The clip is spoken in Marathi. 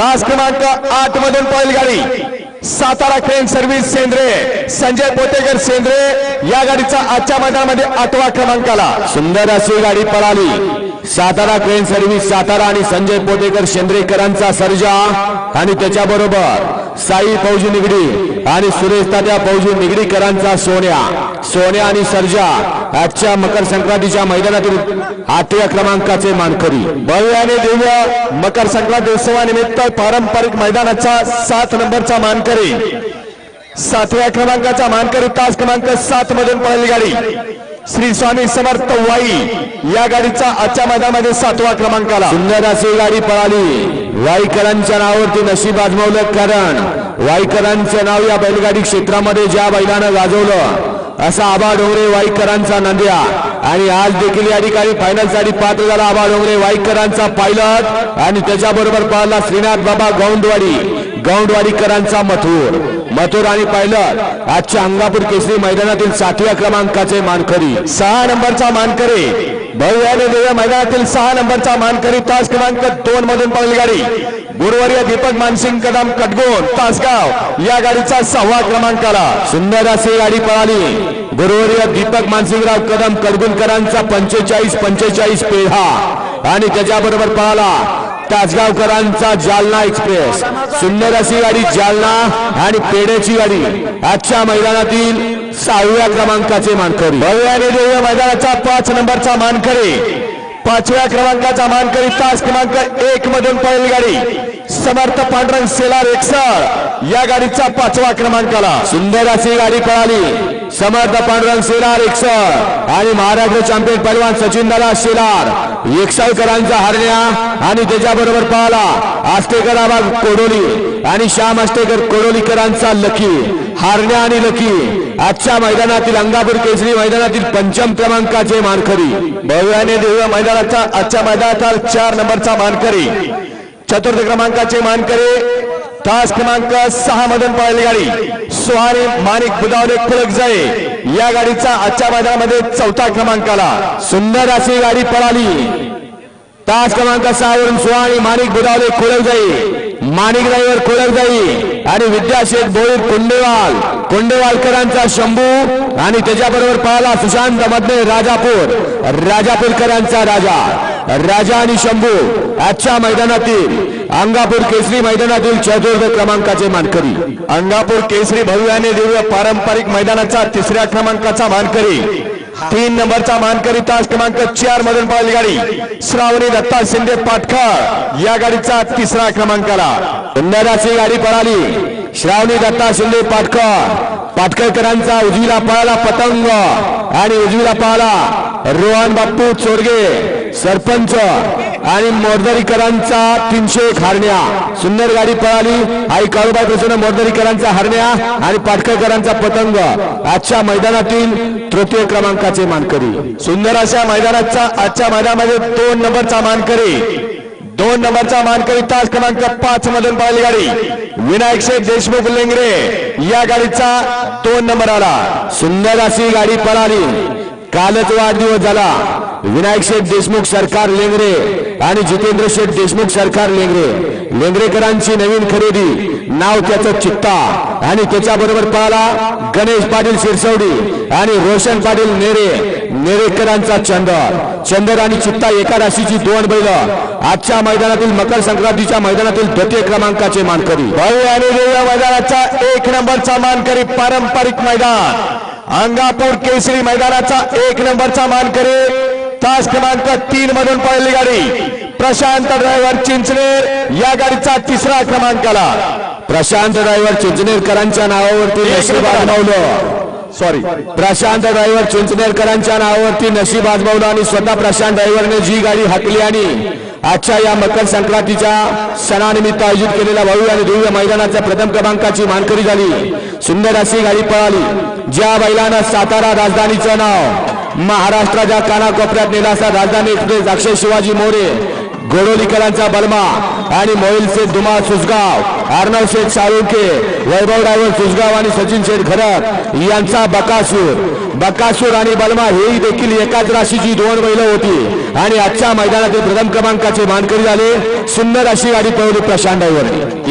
तास क्रमांक आठ मधून पहिली गाडी सातारा क्रेन सर्व्हिस सेंद्रे संजय पोतेकर सेंद्रे या गाडीचा आजच्या मैदानामध्ये आठवा क्रमांकाला. सुंदर अशी गाडी पळाली. सातारा क्रेन सर्व्हिस सातारा आणि संजय पोटेकर शेंद्रेकरांचा सर्जा आणि त्याच्याबरोबर साई फौजी निगडी आणि सुरेश तात्या फौजी निगडीकरांचा सोन्या. सोन्या आणि सर्जा आजच्या मकर संक्रांतीच्या मैदानातील आठव्या क्रमांकाचे मानकरी भव्य आणि दिव्य मकर संक्रांती उत्सवानिमित्त पारंपरिक मैदानाचा सात नंबरचा मानकरी. सातव्या क्रमांकाचा मानकरी तास क्रमांक सात मधून पळाली गाडी. श्री स्वामी समर्थ वाई या गाडीचा आजच्या मैदानामध्ये सातवा क्रमांकाला. सुंदर अशी गाडी पळाली. वाईकरांच्या नावावरती नशीब आजमावलं कारण वाईकरांचं नाव या बैलगाडी क्षेत्रामध्ये ज्या बैलानं गाजवलं असा आबा डोंगरे वाईकरांचा नंद्या. आणि आज देखील या ठिकाणी फायनलसाठी पात्र झाला आबा डोंगरे वाईकरांचा पायलट आणि त्याच्याबरोबर पाहिला श्रीनाथ बाबा गौंडवाडी. गौंडवाडीकरांचा मथूर. मथुर आणि पायलट. आजच्या अंगापूर केसरी मैदानातील सातव्या क्रमांकाचे मानकरी. सहा नंबरचा मानकरी. भव्याने देव्या मैदानातील सहा नंबरचा मानकरी तास क्रमांक दोन मधून पळाली गाडी. गुरुवर्य दीपक मानसिंग कदम कटगोन तासगाव या गाडीचा सहावा क्रमांकाला सुंदर अशी गाडी पळाली. गुरुवर्य दीपक मानसिंगराव कदम कडगुणकरांचा पंचेचाळीस पंचेचाळीस पेढा. आणि त्याच्याबरोबर पळाला. तासगावकरांचा जालना एक्सप्रेस. सुंदर अशी गाडी जालना आणि पेड्याची गाडी. आजच्या मैदानातील सहाव्या क्रमांकाचे मानकरी. भव्य आणि मैदानाचा पाच नंबरचा मानकरी. पाचव्या क्रमांकाचा मानकरी तास क्रमांक एक मधून पहिली गाडी. समर्थ पांढरंग सेलार एकसर या गाडीचा पाचवा क्रमांकाला. सुंदर अशी गाडी पळाली. समर्थ पांडुरंग शेलार एकसर आणि महाराष्ट्र चॅम्पियन पैलवान सचिन दादा शेलार एकसाळकरांचा हरण्या आणि त्याच्याबरोबर पळाला. आष्टेकर आबाग कोडोली आणि श्याम आष्टेकर कोडोलीकरांचा लकी. हारण्या आणि लकी. आजच्या मैदानातील अंगापूर केसरी मैदानातील पंचम क्रमांकाचे मानकरी. भव्याने आणि मैदानाचा आजच्या मैदानाचा चार नंबरचा मानकरी. चतुर्थ क्रमांकाचे मानकरी तास क्रमांक सहा मधून पळाली गाडी. सुहारी माणिक बुदावले खुलक जाई. या गाडीचा आजच्या मैदानामध्ये चौथा क्रमांकाला सुंदर अशी गाडी पळाली. तास क्रमांक सहावरून सुहाणी माणिक बुदावले खोळक जाई. माणिक राईवर खोळक जाई. आणि विद्याशेठ भोईर कोंडेवाल कोंडेवालकरांचा शंभू आणि त्याच्याबरोबर पळाला सुशांत मधने राजापूर राजापूरकरांचा राजा. राजा आणि शंभू आजच्या मैदानातील अंगापूर केसरी मैदानातील चतुर्थ क्रमांकाचे मानकरी. अंगापूर केसरी भव्य आणि दिव्य पारंपरिक मैदानाचा तिसऱ्या क्रमांकाचा मानकरी. तीन नंबरचा मानकरी तास क्रमांक चार मधून पळाली गाडी. श्रावणी दत्ता शिंदे पाटखळ या गाडीचा तिसरा क्रमांकाला. सुंदर गाडी पळाली. श्रावणी दत्ता शिंदे पाटखळ. पाटकरकरांचा उजवीला पळाला पतंग आणि उजवीला पळाला रोहन बाप्पू चोरगे. सरपंच आणि मोरदरीकरांचा तीनशे एक हरण्या. सुंदर गाडी पळाली. आई काळूबाई प्रसन्न मोरदरीकरांचा हरण्या आणि पाटकरकरांचा पतंग. आजच्या मैदानातील तृतीय क्रमांकाचे मानकरी. सुंदर अशा मैदानाचा आजच्या मैदानामध्ये दोन नंबरचा मानकरी. दोन नंबरचा मानकरी तास क्रमांक पाच मधून पळाली गाडी. विनायक शेठ देशमुख लेंगरे या गाडीचा दोन नंबर आला सुंदर अशी गाडी पळाली. कालच वाढदिवस झाला. विनायक शेठ देशमुख सरकार लेंगरे आणि जितेंद्र शेठ देशमुख सरकार लेंगरे. लेंगरेकरांची नवीन खरेदी नाव त्याचं चित्ता. आणि त्याच्याबरोबर पाहला गणेश पाटील शिरसवडी आणि रोशन पाटील नेरे. नेरेकरांचा चंदर चंदर आणि चित्ता एका राशीची दोन बैल. आजच्या मैदानातील मकर संक्रांतीच्या मैदानातील द्वितीय क्रमांकाचे मानकरी. भव्य आणि दिव्य मैदानाचा एक नंबरचा मानकरी पारंपरिक मैदान. अंगापूर केसरी मैदानाचा एक नंबरचा मानकरी. तास क्रमांक तीन मधून पळली गाडी. प्रशांत ड्रायव्हर चिंचणेर या गाडीचा तिसरा क्रमांकाला. प्रशांत ड्रायव्हर चिंचनेरकरांच्या नावावरती नशीब आजमावलं. सॉरी प्रशांत ड्रायव्हर चिंचनेरकरांच्या नावावरती नशीब आजमावलं आणि स्वतः प्रशांत ड्रायव्हरने जी गाडी हाकली आणि आजच्या या मकर संक्रांतीच्या सणानिमित्त आयोजित केलेल्या भव्य आणि दिव्य मैदानाच्या प्रथम क्रमांकाची मानकरी झाली. सुंदर अशी गाडी पळाली. ज्या बैलानं सातारा राजधानीचं नाव महाराष्ट्राच्या कानाकोपऱ्यात नेलासा राजधानी एक्सप्रेस अक्षय शिवाजी मोरे गोडोलीकरांचा बलमा आणि मोहिल शेठ दुमा सुसगाव अर्णव शेठ साळुंके वैभव ड्रायव्हर सुसगाव आणि सचिन शेठ खरक यांचा बकासूर. बकासूर आणि बलमा हे देखील एकाच राशीची दोन बैल होती आणि आजच्या मैदानातील प्रथम क्रमांकाचे मानकरी झाले सुंदर अशी गाडी पळवली प्रशांत